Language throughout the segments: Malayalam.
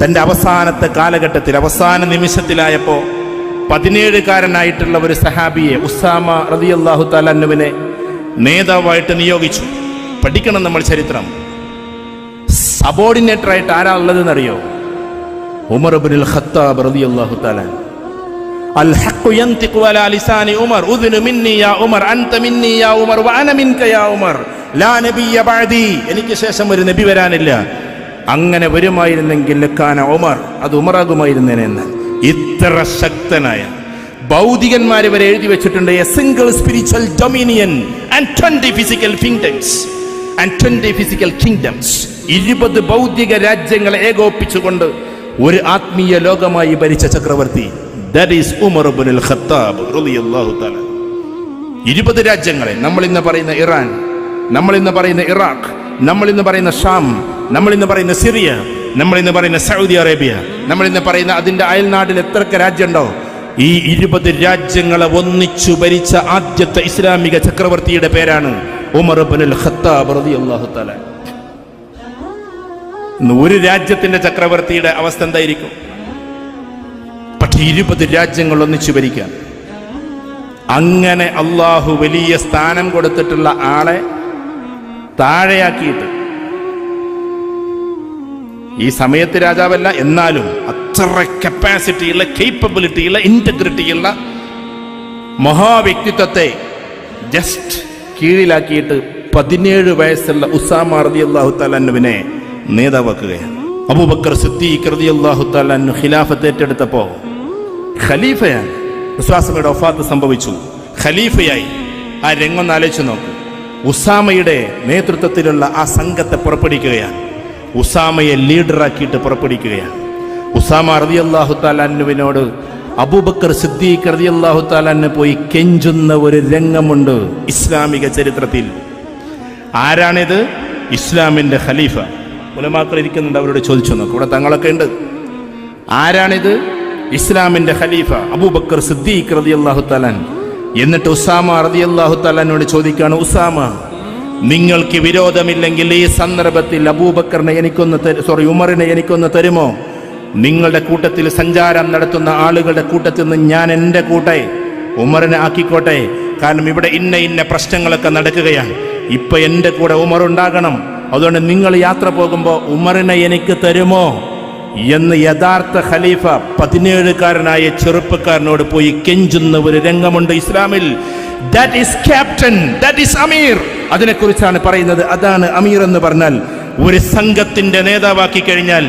തന്റെ അവസാനത്തെ കാലഘട്ടത്തിൽ അവസാന നിമിഷത്തിലായപ്പോ പതിനേഴുകാരനായിട്ടുള്ള ഒരു സഹാബിയെ ഉസാമ റളിയല്ലാഹു താലാന്നുവിനെ നേതാവായിട്ട് നിയോഗിച്ചു പഠിക്കണം നമ്മൾ ചരിത്രം സബോർഡിനേറ്റർ ആയിട്ട് ആരാ ഉള്ളതെന്നറിയോ ഉമർ ഇബ്നുൽ ഖത്താബ് റളിയല്ലാഹു തആല الحق ينطق على لسان عمر اذن مني يا عمر انت مني يا عمر وانا منك يا عمر لا نبي بعدي എനിക്ക് ശേഷം ഒരു നബി വരാനില്ല അങ്ങനെ വരുമായിരുന്നെങ്കിൽ ലക്കാന ഒമർ അത് ഉമറാകുമായിരുന്നേനെ എന്ന് ഇത്ര ശക്തനായ ഭൗതികന്മാരെ വരെ എഴുതി വെച്ചിട്ടുണ്ട് a single spiritual dominion and twenty physical kingdoms and twenty physical kingdoms ഇരുപത് ഭൗതിക രാജ്യങ്ങളെ ഏകോപിപ്പിച്ചുകൊണ്ട് ഒരു ആത്മീയ ലോകമായി ഭരിച്ച ചക്രവർത്തി that is Umar ibn al Khattab റളിയല്ലാഹു തആല. ഇരുപത് രാജ്യങ്ങളെ നമ്മൾ ഇന്ന് പറയുന്ന ഇറാൻ നമ്മൾ ഇന്ന് പറയുന്ന ഇറാഖ് നമ്മൾ ഇന്ന് പറയുന്ന ഷാം നമ്മൾ ഇന്ന് പറയുന്ന സിറിയ നമ്മൾ ഇന്ന് പറയുന്ന സൗദി അറേബ്യ നമ്മൾ ഇന്ന് പറയുന്ന അതിന്റെ അയൽനാട്ടിൽ എത്രയൊക്കെ രാജ്യമുണ്ടോ ഈ ഇരുപത് രാജ്യങ്ങളെ ഒന്നിച്ചു ഭരിച്ച ആദ്യത്തെ ഇസ്ലാമിക ചക്രവർത്തിയുടെ പേരാണ് ഉമർ ഖത്താബ് റളിയല്ലാഹു തആല. ഒരു രാജ്യത്തിന്റെ ചക്രവർത്തിയുടെ അവസ്ഥ എന്തായിരിക്കും? പക്ഷെ ഇരുപത് രാജ്യങ്ങൾ ഒന്നിച്ചു ഭരിക്കാൻ. അങ്ങനെ അള്ളാഹു വലിയ സ്ഥാനം കൊടുത്തിട്ടുള്ള ആളെ താഴെയാക്കിയിട്ട്. ഈ സമയത്ത് രാജാവല്ല എന്നാലും അത്ര കപ്പാസിറ്റിയുള്ള കേപ്പബിലിറ്റിയുള്ള ഇന്റഗ്രിറ്റിയുള്ള മഹാവ്യക്തിത്വത്തെ ജസ്റ്റ് കീഴിലാക്കിയിട്ട് പതിനേഴ് വയസ്സുള്ള ഉസാമ റതി അള്ളാഹു താലന്നുവിനെ നേതാവാക്കുകയാണ്. അബൂബക്കർ സിദ്ദീഖ് റതി അള്ളാഹു ഖിലാഫത്ത് ഏറ്റെടുത്തപ്പോ ഖലീഫയാണ്. വിശ്വാസമയുടെ ഒഫാത്ത് സംഭവിച്ചു. ഖലീഫയായി. ആ രംഗം ആലോചിച്ച് നോക്കൂ. ഉസാമയുടെ നേതൃത്വത്തിലുള്ള ആ സംഘത്തെ പുറപ്പെടുവിക്കുകയാണ്. ഉസാമയെ ലീഡറാക്കിയിട്ട് പുറപ്പെടുവിക്കുകയാണ്. ഉസാമ റതി അള്ളാഹു താലാന്നുവിനോട് അബൂബക്കർ സിദ്ദീഖ് റതി അള്ളാഹു താലാന്ന് പോയി കെഞ്ചുന്ന ഒരു രംഗമുണ്ട് ഇസ്ലാമിക ചരിത്രത്തിൽ. ആരാണിത്? ഇസ്ലാമിന്റെ ഖലീഫ. ഉലമാക്കൾ ഇരിക്കുന്നുണ്ട് അവരോട് ചോദിച്ചു നോക്കും. ഇവിടെ തങ്ങളൊക്കെ ഉണ്ട്. ആരാണിത്? ഇസ്ലാമിന്റെ ഖലീഫ അബൂബക്കർ സിദ്ദീഖ് റതി അള്ളാഹു താലാൻ എന്നിട്ട് ഉസാമ റതി അള്ളാഹു തലാനോട് ചോദിക്കുകയാണ് ഉസാമ നിങ്ങൾക്ക് വിരോധമില്ലെങ്കിൽ ഈ സന്ദർഭത്തിൽ അബൂബക്കറിനെ എനിക്കൊന്ന് സോറി ഉമറിനെ എനിക്കൊന്ന് തരുമോ? നിങ്ങളുടെ കൂട്ടത്തിൽ സഞ്ചാരം നടത്തുന്ന ആളുകളുടെ കൂട്ടത്തിൽ നിന്ന് ഞാൻ എന്റെ കൂട്ടെ ഉമറിനെ ആക്കിക്കോട്ടെ. കാരണം ഇവിടെ ഇന്ന ഇന്ന പ്രശ്നങ്ങളൊക്കെ നടക്കുകയാണ്. ഇപ്പൊ എന്റെ കൂടെ ഉമർ ഉണ്ടാകണം. അതുകൊണ്ട് നിങ്ങൾ യാത്ര പോകുമ്പോൾ ഉമറിനെ എനിക്ക് തരുമോ? എന്ന് യഥാർത്ഥ ഖലീഫ പതിനേഴുകാരനായ ചെറുപ്പക്കാരനോട് പോയി കെഞ്ചുന്ന ഒരു രംഗമുണ്ട് ഇസ്ലാമിൽ. That is captain that is അമീർ അതിനെക്കുറിച്ചാണ് പറയുന്നത്. അതാണ് അമീർ എന്ന് പറഞ്ഞാൽ ഒരു സംഘത്തിന്റെ നേതാവാക്കി കഴിഞ്ഞാൽ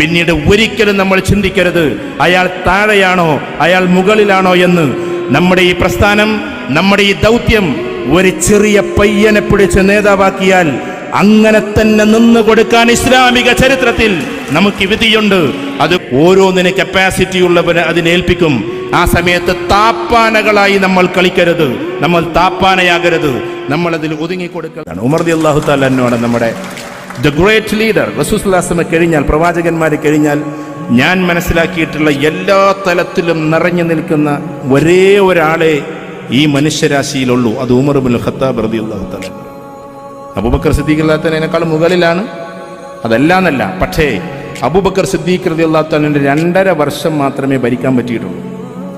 പിന്നീട് ഒരിക്കലും നമ്മൾ ചിന്തിക്കരുത്. അയാൾ താഴെയാണോ അയാൾ മുകളിലാണോ എന്ന്. നമ്മുടെ ഈ പ്രസ്ഥാനം നമ്മുടെ ഈ ദൗത്യം ഒരു ചെറിയ പയ്യനെ പിടിച്ച് നേതാവാക്കിയാൽ അങ്ങനെ തന്നെ നിന്ന് കൊടുക്കാൻ ഇസ്ലാമിക ചരിത്രത്തിൽ നമുക്ക് വിധിയുണ്ട്. അത് ഓരോന്നിനെ കപ്പാസിറ്റി ഉള്ളവന് അതിനേൽപ്പിക്കും ആ സമയത്ത് താപ്പാനകളായി നമ്മൾ കളിക്കരുത്. നമ്മൾ താപ്പാനയാകരുത്. നമ്മൾ അതിൽ ഒതുങ്ങിക്കൊടുക്കണം ഉമർ ദി അള്ളാഹു താലാണ് നമ്മുടെ ദ ഗ്രേറ്റ് ലീഡർ റസൂസ്ലാസമ കഴിഞ്ഞാൽ പ്രവാചകന്മാരെ കഴിഞ്ഞാൽ ഞാൻ മനസ്സിലാക്കിയിട്ടുള്ള എല്ലാ തലത്തിലും നിറഞ്ഞു നിൽക്കുന്ന ഒരേ ഒരാളെ ഈ മനുഷ്യരാശിയിലുള്ളൂ. അത് ഉമർ ബിൻ ഖത്താബ് റതി അള്ളാഹു താല അബൂബക്കർ സിദ്ദീഖ് അള്ളാഹത്തനേക്കാൾ മുകളിലാണ്. അതല്ല എന്നല്ല പക്ഷേ അബൂബക്കർ സിദ്ദീഖ് റതി രണ്ടര വർഷം മാത്രമേ ഭരിക്കാൻ പറ്റിയിട്ടുള്ളൂ.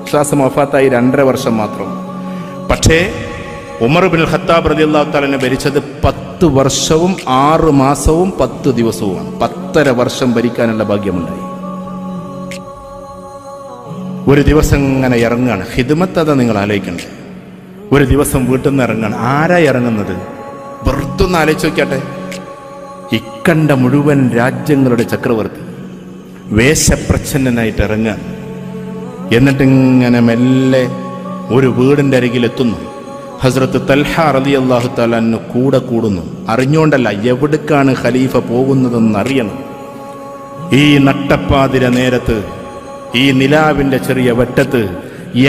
വിശ്വാസം വഫാത്തായി രണ്ടര വർഷം മാത്രം. പക്ഷേ ഉമർ ബിൻ ഖത്താബ് റതി അള്ളാഹുത്താലിനെ ഭരിച്ചത് പത്ത് വർഷവും ആറ് മാസവും പത്ത് ദിവസവുമാണ്. പത്തര വർഷം ഭരിക്കാനുള്ള ഭാഗ്യമുണ്ടായി. ഒരു ദിവസം ഇങ്ങനെ ഇറങ്ങുകയാണ് ഹിദ്മത്ത് അതാ നിങ്ങൾ ആലോചിക്കണ്ടേ ഒരു ദിവസം വീട്ടിൽ നിന്ന് ഇറങ്ങുകയാണ് ആരാ ഇറങ്ങുന്നത്? വെറുത്തൊന്ന് ആലോചിച്ച് നോക്കിയാട്ടെ. ഇക്കണ്ട മുഴുവൻ രാജ്യങ്ങളുടെ ചക്രവർത്തി വേഷപ്രച്ഛന്നനായിട്ട് ഇറങ്ങുക. എന്നിട്ടിങ്ങനെ മെല്ലെ ഒരു വീടിന്റെ അരികിലെത്തുന്നു ഹസ്രത്ത് തൽഹ റലി അള്ളാഹു തലാന്ന് കൂടെ കൂടുന്നു. അറിഞ്ഞുകൊണ്ടല്ല എവിടേക്കാണ് ഖലീഫ പോകുന്നതെന്ന് അറിയണം. ഈ നട്ടപ്പാതിര നേരത്ത് ഈ നിലാവിന്റെ ചെറിയ വെട്ടത്ത്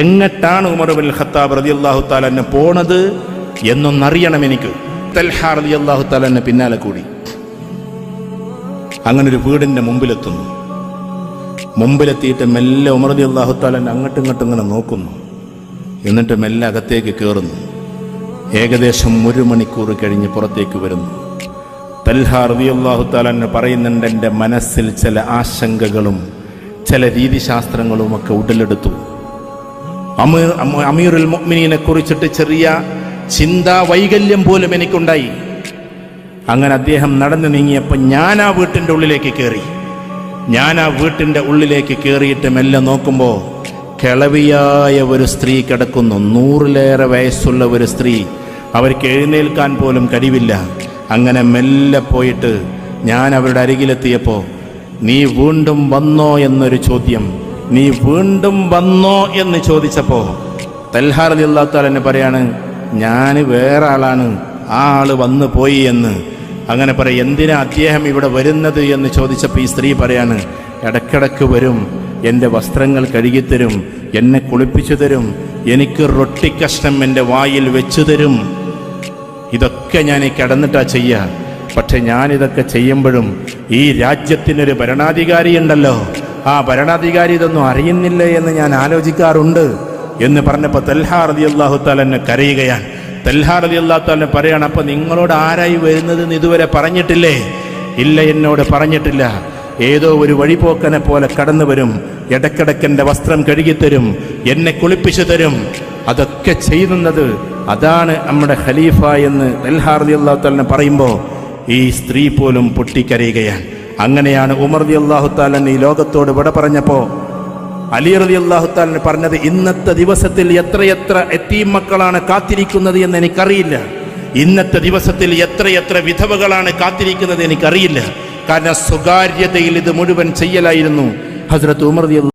എങ്ങട്ടാണ് ഉമർ ബിൻ ഖത്താബ് റതി അള്ളാഹു തലാന്ന് പോണത് എന്നൊന്നറിയണം എനിക്ക്. തൽഹ റതി അള്ളാഹു തലാന്ന് പിന്നാലെ കൂടി. അങ്ങനെ ഒരു വീടിന്റെ മുമ്പിലെത്തുന്നു. മുമ്പിലെത്തിയിട്ട് മെല്ലെ ഉമർ അള്ളാഹുത്താലൻ അങ്ങോട്ടും ഇങ്ങോട്ടും ഇങ്ങനെ നോക്കുന്നു. എന്നിട്ട് മെല്ലെ അകത്തേക്ക് കയറുന്നു ഏകദേശം ഒരു മണിക്കൂർ കഴിഞ്ഞ് പുറത്തേക്ക് വരുന്നു. തൽഹ റളിയല്ലാഹു താലാന്ന് പറയുന്നുണ്ട് എന്റെ മനസ്സിൽ ചില ആശങ്കകളും ചില രീതിശാസ്ത്രങ്ങളും ഒക്കെ ഉടലെടുത്തു. അമീർ അമ- അമീറുൽ മുഅ്മിനീനെ കുറിച്ചിട്ട് ചെറിയ ചിന്താ വൈകല്യം പോലും എനിക്കുണ്ടായി. അങ്ങനെ അദ്ദേഹം നടന്നു നീങ്ങിയപ്പോൾ ഞാൻ ആ വീട്ടിന്റെ ഉള്ളിലേക്ക് കയറി ഞാൻ ആ വീട്ടിന്റെ ഉള്ളിലേക്ക് കയറിയിട്ട് മെല്ലെ നോക്കുമ്പോൾ കിളവിയായ ഒരു സ്ത്രീ കിടക്കുന്നു. നൂറിലേറെ വയസ്സുള്ള ഒരു സ്ത്രീ. അവർക്ക് എഴുന്നേൽക്കാൻ പോലും കഴിവില്ല. അങ്ങനെ മെല്ലെ പോയിട്ട് ഞാൻ അവരുടെ അരികിലെത്തിയപ്പോൾ നീ വീണ്ടും വന്നോ എന്നൊരു ചോദ്യം. നീ വീണ്ടും വന്നോ എന്ന് ചോദിച്ചപ്പോൾ തൽഹാർ അള്ളാഹുത്താലെന്നെ പറയാണ് ഞാൻ വേറെ ആളാണ്. ആ ആൾ വന്നു പോയി എന്ന്. അങ്ങനെ പറയും എന്തിനാ അദ്ദേഹം ഇവിടെ വരുന്നത്? എന്ന് ചോദിച്ചപ്പോൾ ഈ സ്ത്രീ പറയാണ് ഇടക്കിടക്ക് വരും എന്റെ വസ്ത്രങ്ങൾ കഴുകിത്തരും എന്നെ കുളിപ്പിച്ചു തരും എനിക്ക് റൊട്ടിക്കഷ്ണം എന്റെ വായിൽ വെച്ചു തരും. ഇതൊക്കെ ഞാൻ കിടന്നിട്ടാ ചെയ്യുക പക്ഷെ ഞാനിതൊക്കെ ചെയ്യുമ്പോഴും ഈ രാജ്യത്തിനൊരു ഭരണാധികാരി ഉണ്ടല്ലോ. ആ ഭരണാധികാരി ഇതൊന്നും അറിയുന്നില്ലേ എന്ന് ഞാൻ ആലോചിക്കാറുണ്ട്. എന്ന് പറഞ്ഞപ്പോൾ തെൽഹാർ റതി അള്ളാഹു താലെന്നെ കരയുകയാണ്. തെൽഹാർ അലി അള്ളാഹു താലെ പറയാണ് അപ്പൊ നിങ്ങളോട് ആരായി വരുന്നതെന്ന് ഇതുവരെ പറഞ്ഞിട്ടില്ലേ? ഇല്ല എന്നോട് പറഞ്ഞിട്ടില്ല. ഏതോ ഒരു വഴിപോക്കനെ പോലെ കടന്നു വരും. ഇടക്കിടക്കെന്റെ വസ്ത്രം കഴുകിത്തരും. എന്നെ കുളിപ്പിച്ചു തരും. അതൊക്കെ ചെയ്യുന്നത് അതാണ് നമ്മുടെ ഖലീഫ എന്ന് അൽഹാർദി അള്ളാഹുത്താലിനെ പറയുമ്പോൾ ഈ സ്ത്രീ പോലും പൊട്ടിക്കരയുകയാണ്. അങ്ങനെയാണ് ഉമർ അലി അള്ളാഹുത്താലൻ ഈ ലോകത്തോട് വിട പറഞ്ഞപ്പോൾ അലി റലി അള്ളാഹുത്താലിന് പറഞ്ഞത് ഇന്നത്തെ ദിവസത്തിൽ എത്രയെത്ര എത്തീം മക്കളാണ് കാത്തിരിക്കുന്നത് എന്ന് എനിക്കറിയില്ല. ഇന്നത്തെ ദിവസത്തിൽ എത്രയെത്ര വിധവകളാണ് കാത്തിരിക്കുന്നത് എനിക്കറിയില്ല. കാരണം സ്വകാര്യതയിൽ ഇത് മുഴുവൻ ചെയ്യലായിരുന്നു. ഹസ്രത്ത് ഉമർ